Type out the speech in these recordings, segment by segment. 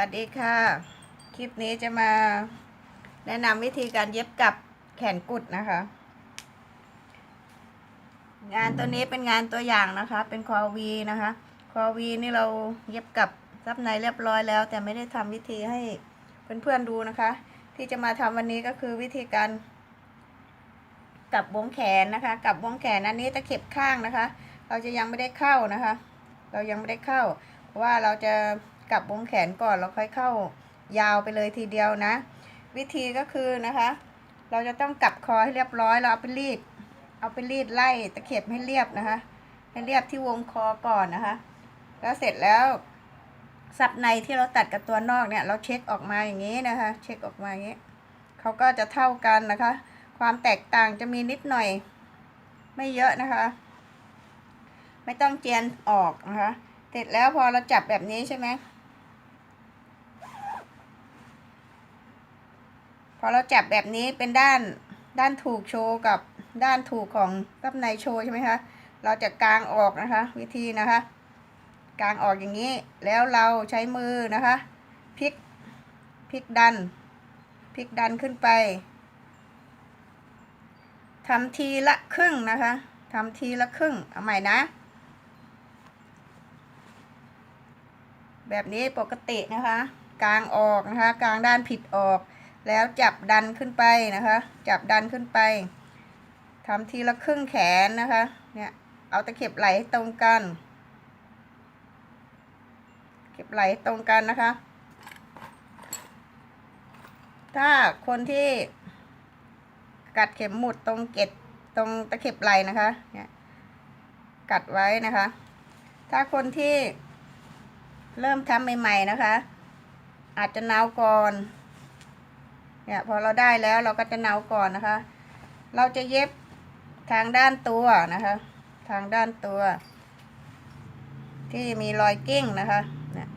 วัสดีค่ะ คลิปนี้จะมาแนะนำวิธีการเย็บกับแขนกุดนะคะ งานตัวนี้เป็นงานตัวอย่างนะคะ เป็นคอวีนะคะ คอวีนี่เราเย็บกับซับในเรียบร้อยแล้ว แต่ไม่ได้ทำวิธีให้เพื่อนๆดูนะคะ ที่จะมาทำวันนี้ก็คือวิธีการกับวงแขนนะคะ กับวงแขนอันนี้ตะเข็บข้างนะคะ เราจะยังไม่ได้เข้านะคะ เรายังไม่ได้เข้า เพราะว่าเราจะ กลับวงแขนก่อนเราค่อยเข้ายาวไปเลยทีเดียวนะ วิธีก็คือนะคะ เราจะต้องกลับคอให้เรียบร้อยเราเอาไปรีด เอาไปรีดไล่ตะเข็บให้เรียบนะคะ ให้เรียบที่วงคอก่อนนะคะ แล้วเสร็จแล้วซับในที่เราตัดกับตัวนอกเนี่ย เราเช็คออกมาอย่างนี้นะคะ เช็คออกมาอย่างนี้เขาก็จะเท่ากันนะคะ ความแตกต่างจะมีนิดหน่อย ไม่เยอะนะคะ ไม่ต้องเจียนออกนะคะ เสร็จแล้วพอเราจับแบบนี้ใช่ไหม อเราจับแบบนี้เป็นด้านด้านถูกโชว์กับด้านถูกของซับในโชว์ใช่ไหมคะ เราจะกางออกนะคะ วิธีนะคะ กางออกอย่างนี้ แล้วเราใช้มือนะคะพลิกพลิกดันพลิกดันขึ้นไปทำทีละครึ่งนะคะทำทีละครึ่งเอาใหม่นะ แบบนี้ปกตินะคะ กลางออกนะคะ กลางด้านผิดออก แล้วจับดันขึ้นไปนะคะ จับดันขึ้นไปทำทีละครึ่งแขนนะคะ เนี่ย เอาตะเข็บไหลให้ตรงกันเก็บไหลตรงกันนะคะ ถ้าคนที่กัดเข็มหมุดตรงเกตตรงตะเข็บไหลนะคะ เนี่ยกัดไว้นะคะ ถ้าคนที่เริ่มทำใหม่ ๆ นะคะ อาจจะนาวก่อน เนี่ยพอเราได้แล้วเราก็จะเนาก่อนนะคะ เราจะเย็บทางด้านตัวนะคะ ทางด้านตัว ที่มีรอยกิ้งนะคะเนี่ย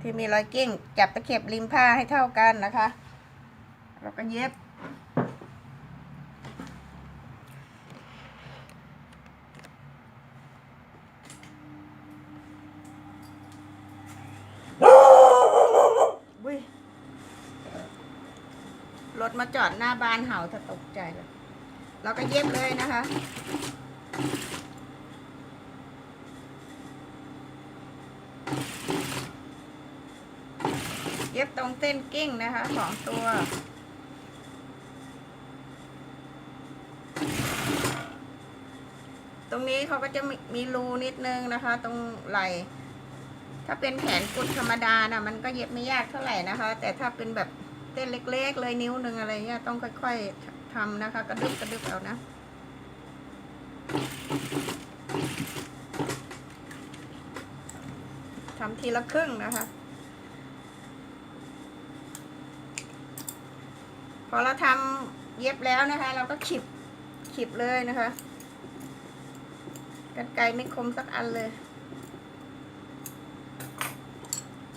ที่มีรอยกิ้ง จับตะเข็บริมผ้าให้เท่ากันนะคะ เราก็เย็บ รถมาจอดหน้าบ้านเห่าถ้าตกใจเลยเราก็เย็บเลยนะคะ เย็บตรงเส้นกิ้งนะคะสองตัวตรงนี้เขาก็จะมีมีรูนิดนึงนะคะ ตรงไหล่ถ้าเป็นแขนกุดธรรมดานะมันก็เย็บไม่ยากเท่าไหร่นะคะ แต่ถ้าเป็นแบบ เส้นเล็กๆ เลยนิ้วหนึ่งอะไรเงี้ยต้องค่อยๆทำนะคะ กระดึบกระดึบเอานะทำทีละครึ่งนะคะ พอเราทำเย็บแล้วนะคะ เราก็ขีบขีบเลยนะคะกันไกไม่คมสักอันเลย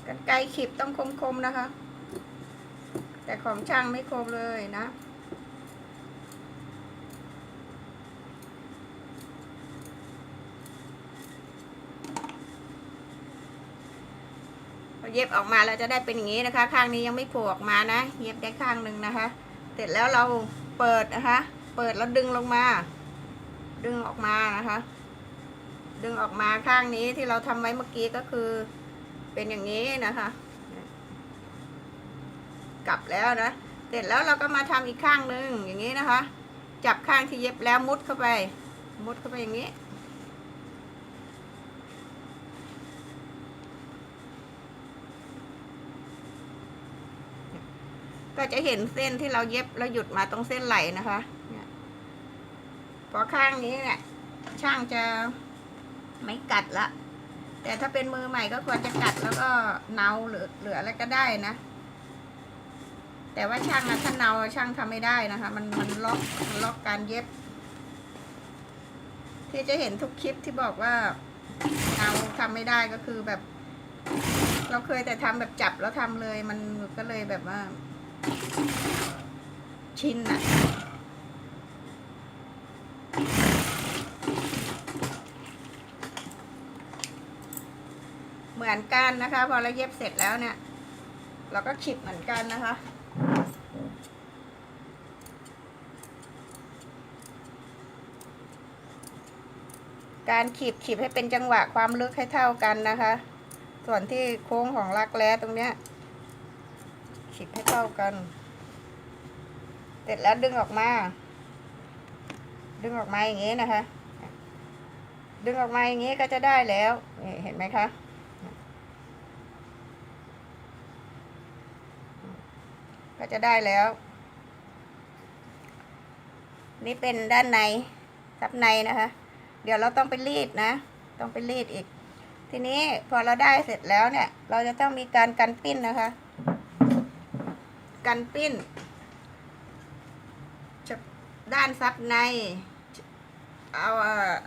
กันไกขีบต้องคมๆนะคะ แต่ของช่างไม่คมเลยนะ เย็บออกมาเราจะได้เป็นอย่างนี้นะคะ ข้างนี้ยังไม่โผล่ออกมานะ เย็บได้ข้างหนึ่งนะคะ เสร็จแล้วเราเปิดนะคะ เปิดแล้วดึงลงมา ดึงออกมานะคะ ดึงออกมาข้างนี้ที่เราทำไว้เมื่อกี้ก็คือเป็นอย่างนี้นะคะ กลับแล้วนะ เสร็จแล้วเราก็มาทำอีกข้างหนึ่งอย่างนี้นะคะ จับข้างที่เย็บแล้วมุดเข้าไป มุดเข้าไปอย่างนี้ ก็จะเห็นเส้นที่เราเย็บแล้วหยุดมาตรงเส้นไหลนะคะพอข้างนี้เนี่ยช่างจะไม่กัดละ แต่ถ้าเป็นมือใหม่ก็ควรจะกัดแล้วก็เนาหรือหรืออะไรก็ได้นะ แต่ว่าช่างนะถ้าเนาช่างทำไม่ได้นะคะ มันมันล็อกมันล็อกการเย็บ ที่จะเห็นทุกคลิปที่บอกว่าเนาทำไม่ได้ก็คือแบบ เราเคยแต่ทำแบบจับแล้วทำเลย มันก็เลยแบบว่า ชินอะเหมือนกันนะคะ พอเราเย็บเสร็จแล้วเนี่ย เราก็ขีดเหมือนกันนะคะ การขีดขีดให้เป็นจังหวะความลึกให้เท่ากันนะคะ ส่วนที่โค้งของรักแร้ตรงเนี้ยขีดให้เท่ากัน เสร็จแล้วดึงออกมา ดึงออกมาอย่างนี้นะคะ ดึงออกมาอย่างนี้ก็จะได้แล้วนี่เห็นไหมคะก็จะได้แล้ว นี่เป็นด้านในซับในนะคะ เดี๋ยวเราต้องไปรีดนะ ต้องไปรีดอีก ทีนี้พอเราได้เสร็จแล้วเนี่ย เราจะต้องมีการกันปิ้นนะคะ กันปิ้นด้านซับใน เอา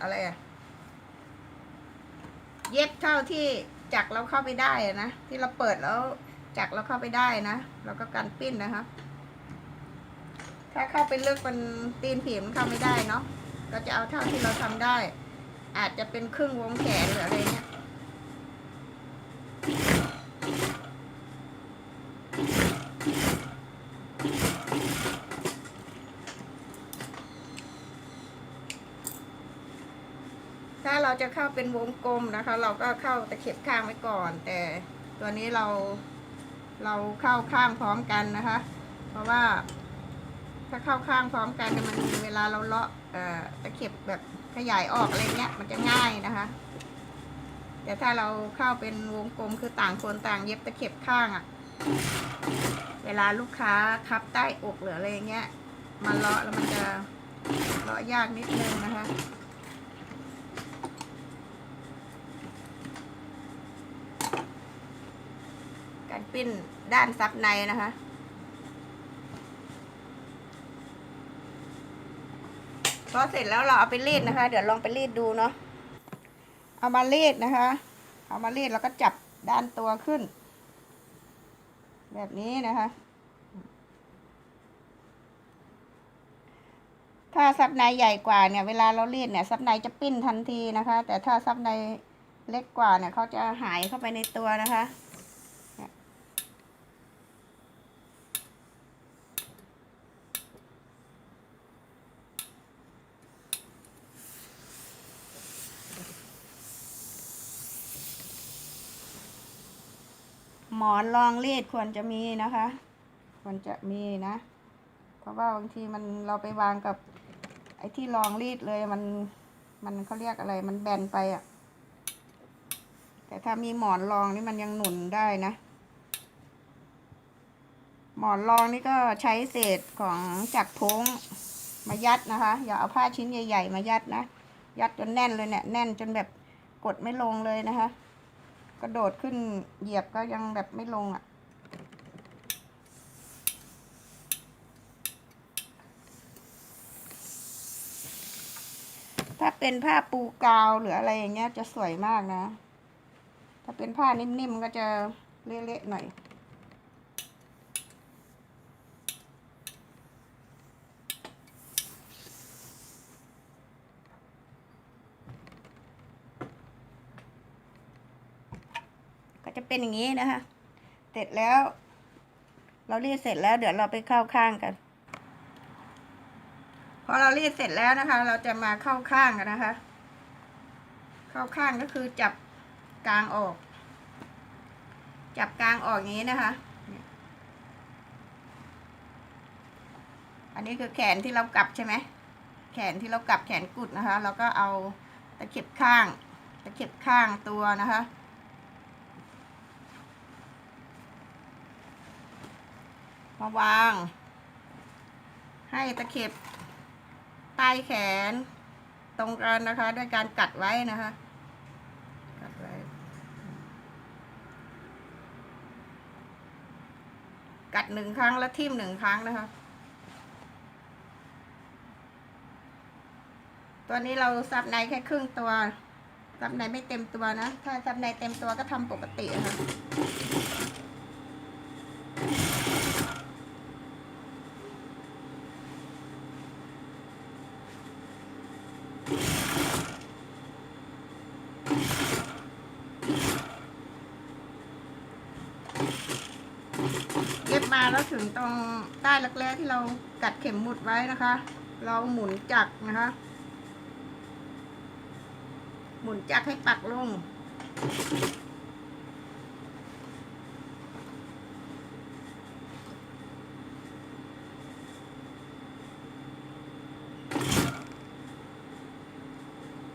อะไรอะเย็บเท่าที่จักเราเข้าไปได้นะ ที่เราเปิดแล้วจักเราเข้าไปได้นะ เราก็กันปิ้นนะคะ ถ้าเข้าไปลึกมันตีนผีมันเข้าไม่ได้เนาะ ก็จะเอาเท่าที่เราทำได้ อาจจะเป็นครึ่งวงแขนหรืออะไรเงี้ยถ้าเราจะเข้าเป็นวงกลมนะคะ เราก็เข้าตะเข็บข้างไว้ก่อน แต่ตัวนี้เราเราเข้าข้างพร้อมกันนะคะ เพราะว่า ถ้าเข้าข้างพร้อมกันเนี่ยมันเวลาเราเลาะเอ่อตะเข็บแบบขยายออกอะไรเงี้ย มันจะง่ายนะคะ แต่ถ้าเราเข้าเป็นวงกลมคือต่างคนต่างเย็บตะเข็บข้างอะเวลาลูกค้าคับใต้อกหรืออะไรเงี้ยมาเลาะแล้วมันจะเลาะยากนิดนึงนะคะการปิ้นด้านซับในนะคะ พอเสร็จแล้วเราเอาไปรีดนะคะ เดี๋ยวลองไปรีดดูเนาะเอามารีดนะคะ เอามารีดแล้วก็จับด้านตัวขึ้น แบบนี้นะคะ ถ้าซับในใหญ่กว่าเนี่ย เวลาเรารีดเนี่ยซับในจะปิ้นทันทีนะคะ แต่ถ้าซับในเล็กกว่าเนี่ยเขาจะหายเข้าไปในตัวนะคะ หมอนรองรีดควรจะมีนะคะ ควรจะมีนะ เพราะว่าบางทีมันเราไปวางกับ ไอ้ที่รองรีดเลยมันมันเขาเรียกอะไรมันแบนไปอะ่ะ แต่ถ้ามีหมอนรองนี่มันยังหนุนได้นะ หมอนรองนี่ก็ใช้เศษของจักรพงมายัดนะคะ อย่าเอาผ้าชิ้นใหญ่ ๆ มายัดนะ ยัดจนแน่นเลยเนี่ยแน่นจนแบบกดไม่ลงเลยนะคะ กระโดดขึ้นเหยียบก็ยังแบบไม่ลงอะ ถ้าเป็นผ้าปูกาวหรืออะไรอย่างเงี้ยจะสวยมากนะ ถ้าเป็นผ้านิ่มๆก็จะเละๆหน่อย เป็นอย่างนี้นะคะ เสร็จแล้ว เรารีดเสร็จแล้วเดี๋ยวเราไปเข้าข้างกัน พอเรารีดเสร็จแล้วนะคะ เราจะมาเข้าข้างกันนะคะ เข้าข้างก็คือจับกลางออก จับกลางออกอย่างนี้นะคะ อันนี้คือแขนที่เรากลับใช่ไหมแขนที่เรากลับแขนกุดนะคะ เราก็เอาตะเข็บข้างตะเข็บข้างตัวนะคะ มาวาง ให้ตะเข็บใต้แขน ตรงกันนะคะ ด้วยการกัดไว้นะคะ กัดไว้ กัดหนึ่งครั้งแล้วทิ่มหนึ่งครั้งนะคะ ตัวนี้เราซับในแค่ครึ่งตัวซับในไม่เต็มตัวนะ ถ้าซับในเต็มตัวก็ทำปกติะค่ะ มา แล้วถึงตรงใต้รักแร้ที่เรากัดเข็มหมุดไว้นะคะ เราหมุนจักรนะคะ หมุนจักรให้ปักลง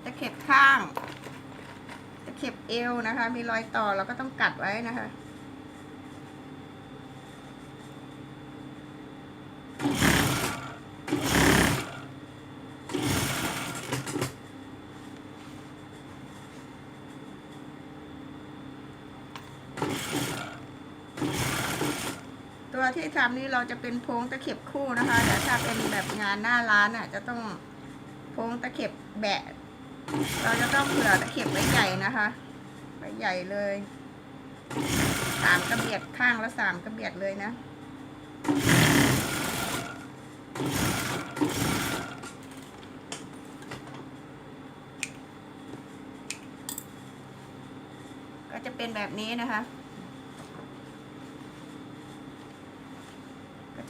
ตะเข็บข้าง ตะเข็บเอวนะคะ มีรอยต่อเราก็ต้องกัดไว้นะคะ ตัวที่ทำนี่เราจะเป็นโพงตะเข็บคู่นะคะ แต่ถ้าเป็นแบบงานหน้าร้านอะ จะต้องโพงตะเข็บแบะ เราจะต้องเผื่อตะเข็บไว้ใหญ่นะคะไว้ใหญ่เลยสามกระเบียดข้างละสามกระเบียดเลยนะก็จะเป็นแบบนี้นะคะ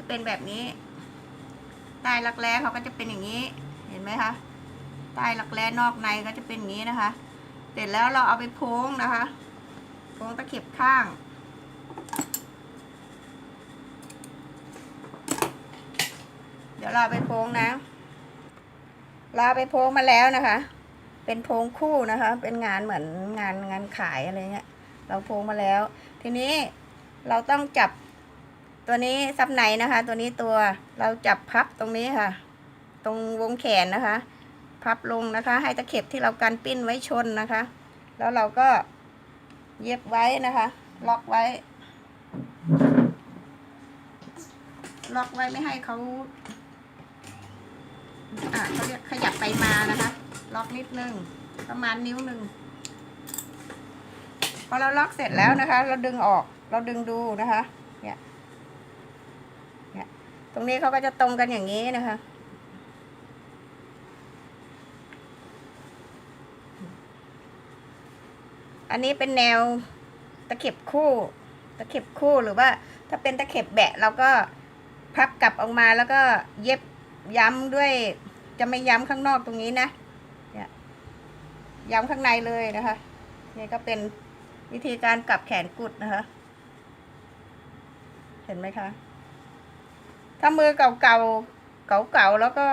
จะเป็นแบบนี้ ใต้รักแร้เขาก็จะเป็นอย่างนี้ เห็นไหมคะ ใต้รักแร้นอกในก็จะเป็นอย่างนี้นะคะ เสร็จแล้วเราเอาไปโพ้งนะคะ โพ้งตะเข็บข้างเดี๋ยวเราไปโพ้งนะ เราเอาไปโพ้งมาแล้วนะคะ เป็นโพ้งคู่นะคะ เป็นงานเหมือนงานงานขายอะไรเงี้ย เราโพ้งมาแล้ว ทีนี้เราต้องจับ ตัวนี้ซับในนะคะ ตัวนี้ตัวเราจับพับตรงนี้ค่ะ ตรงวงแขนนะคะ พับลงนะคะ ให้ตะเข็บที่เรากันปิ้นไว้ชนนะคะ แล้วเราก็เย็บไว้นะคะ ล็อกไว้ ล็อกไว้ไม่ให้เขาอ่าเขาเรียกขยับไปมานะคะ ล็อกนิดนึงประมาณนิ้วหนึ่งพอเราล็อกเสร็จแล้วนะคะ เราดึงออกเราดึงดูนะคะเนี่ย ตรงนี้เขาก็จะตรงกันอย่างนี้นะคะ อันนี้เป็นแนวตะเข็บคู่ ตะเข็บคู่หรือว่า ถ้าเป็นตะเข็บแบะเราก็พับกลับออกมาแล้วก็เย็บย้ำด้วย จะไม่ย้ำข้างนอกตรงนี้นะยย้ำข้างในเลยนะคะ นี่ก็เป็นวิธีการกลับแขนกุดนะคะ เห็นไหมคะ ถ้ามือเก่าๆ เก่าๆ แล้วก็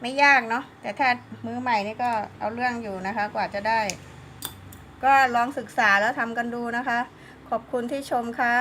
ไม่ยากเนาะ แต่ถ้ามือใหม่นี่ก็เอาเรื่องอยู่นะคะ กว่าจะได้ ก็ลองศึกษาแล้วทำกันดูนะคะ ขอบคุณที่ชมค่ะ